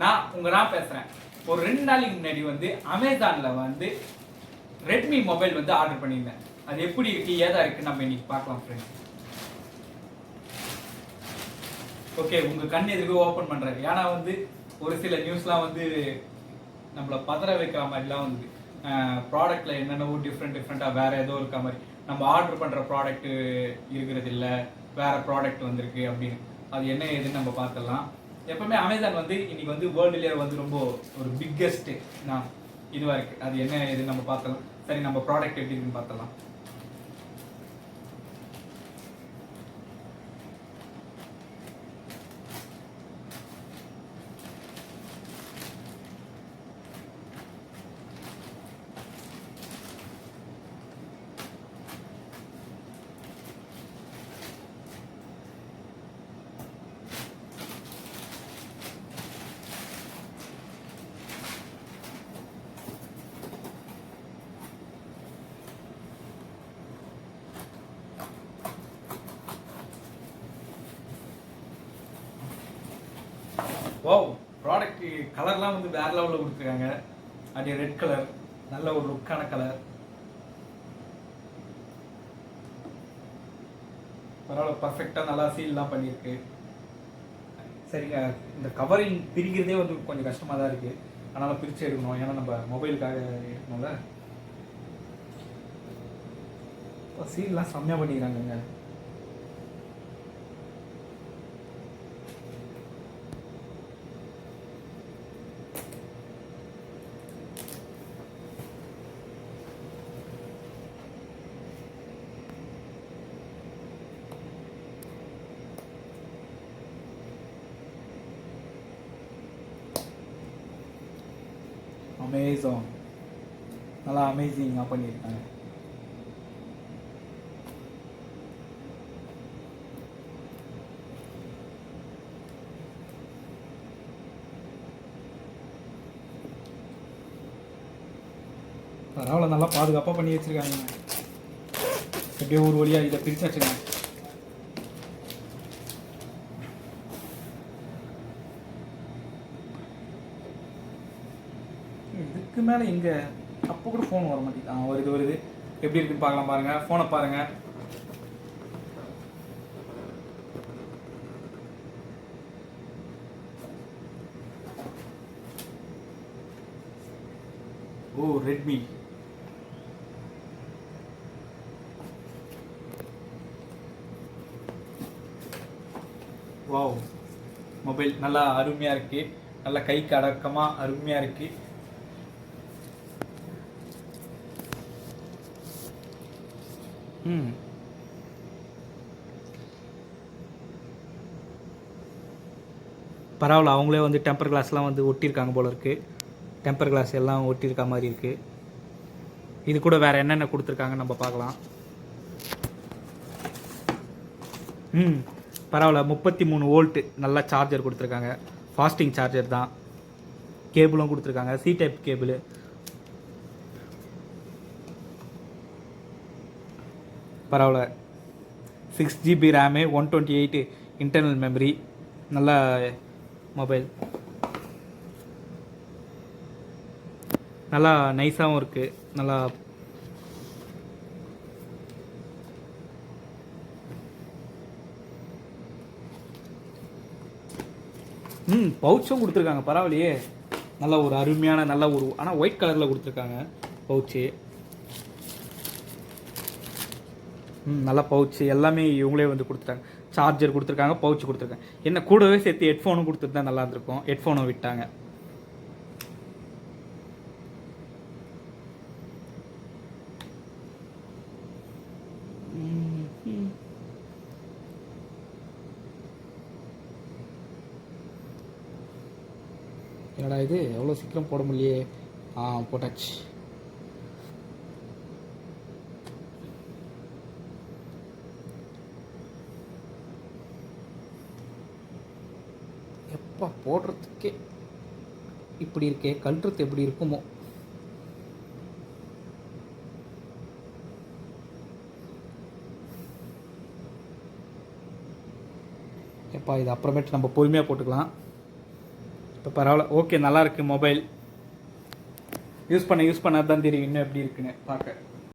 நான் உங்க நான் பேசுறேன். ஒரு ரெண்டு நாளைக்கு முன்னாடி வந்து அமேசான்ல வந்து ரெட்மி மொபைல் வந்து ஆர்டர் பண்ணியிருந்தேன். அது எப்படி இருக்கு ஏதா இருக்கு நம்ம இன்னைக்கு பார்க்கலாம் ஃப்ரெண்ட்ஸ் ஓகே உங்க கண் எதுக்கு ஓபன் பண்ணுறாரு ஏன்னா வந்து ஒரு சில நியூஸ்லாம் வந்து நம்மள பதற வைக்கிற மாதிரிலாம் வந்து ப்ராடக்ட்ல என்னென்னவோ டிஃப்ரெண்ட் டிஃப்ரெண்ட்டாக வேற ஏதோ இருக்க மாதிரி. நம்ம ஆர்டர் பண்ற ப்ராடக்ட் இருக்கிறது இல்லை வேற ப்ராடக்ட் வந்திருக்கு அப்படின்னு. அது என்ன ஏதுன்னு நம்ம பார்த்துடலாம். எப்பவுமே அமேசான் வந்து இன்னைக்கு வந்து வேர்ல்டுலேயே வந்து ரொம்ப ஒரு பிக்கஸ்ட் நான் இதுவாக இருக்குது அது என்ன ஏதுன்னு நம்ம பார்த்தலாம் சரி நம்ம ப்ராடக்ட் எப்படி இருக்குன்னு பார்த்தலாம் ஓ ப்ராடக்ட் கலர்லாம் வந்து வேற லெவலில் கொடுத்துருக்காங்க. அப்படியே ரெட் கலர் நல்ல ஒரு லுக்கான கலர் பரவாயில்ல பர்ஃபெக்டாக நல்லா சீல்லாம் பண்ணியிருக்கு. சரிங்க இந்த கவரிங் பிரிக்கிறதே வந்து கொஞ்சம் கஷ்டமாக தான் இருக்குது அதனால் பிரித்து எடுக்கணும். ஏன்னா நம்ம மொபைலுக்காக எடுக்கணும்ல. சீல்லாம் செம்மையாக பண்ணிக்கிறாங்கங்க. அமேசான் நல்லா அமேசிங்காக பண்ணியிருக்காங்க. பரவாயில்ல நல்லா பாதுகாப்பாக பண்ணி வச்சுருக்காங்க. எப்படியோ ஒரு வழியாக இதை பிரிச்சாச்சுங்க. இதுக்கு மேலே இங்கே அப்போ கூட ஃபோன் வர மாட்டேங்குது. ஆ வருது வருது. எப்படி இருக்குன்னு பார்க்கலாம் பாருங்க. ஃபோனை பாருங்க. ஓ ரெட்மி வாவ் மொபைல் நல்லா அருமையாக இருக்கு. நல்லா கைக்கு அடக்கமாக அருமையாக இருக்கு. பரவாயில்ல அவங்களே வந்து டெம்பர் கிளாஸ்லாம் வந்து ஒட்டியிருக்காங்க போல இருக்குது டெம்பர் கிளாஸ் எல்லாம் ஒட்டியிருக்க மாதிரி இருக்குது இது கூட வேறு என்னென்ன கொடுத்துருக்காங்க நம்ம பார்க்கலாம். ம். பரவாயில்ல முப்பத்தி மூணு வோல்ட்டு நல்லா சார்ஜர் கொடுத்துருக்காங்க. ஃபாஸ்டிங் சார்ஜர் தான். கேபிளும் கொடுத்துருக்காங்க. சி டைப் கேபிள் பரவாயில்ல. Six GB RAM one twenty eight internal memory நல்ல மொபைல் நல்லா நைஸாகவும் இருக்குது நல்லா ம் பவுச்சும் கொடுத்துருக்காங்க. பரவாயில்லையே. நல்ல ஒரு அருமையான நல்ல ஒரு ஆனால் ஒயிட் கலரில் கொடுத்துருக்காங்க பவுச்சு ம் நல்ல பவுச்சு எல்லாமே இவங்களே வந்து கொடுத்துட்டாங்க. சார்ஜர் கொடுத்துருக்காங்க பவுச் கொடுத்துருக்காங்க. என்ன கூடவே சேர்த்து ஹெட்ஃபோனும் கொடுத்துருந்தா நல்லா இருந்திருக்கும். ஹெட்ஃபோனும் விட்டாங்க. என்னடா இது? எவ்வளோ சீக்கிரம் போட முடியலையே? ஆ போட்டாச்சு. அப்பா போடுறதுக்கே இப்படி இருக்கே கழுறது எப்படி இருக்குமோ. எப்பா இது அப்புறமேட்டு நம்ம பொறுமையாக போட்டுக்கலாம். இப்போ பரவாயில்ல. ஓகே நல்லாருக்கு மொபைல் யூஸ் பண்ண யூஸ் பண்ணாதான் தெரியும் இன்னும் எப்படி இருக்குன்னு. பார்க்க.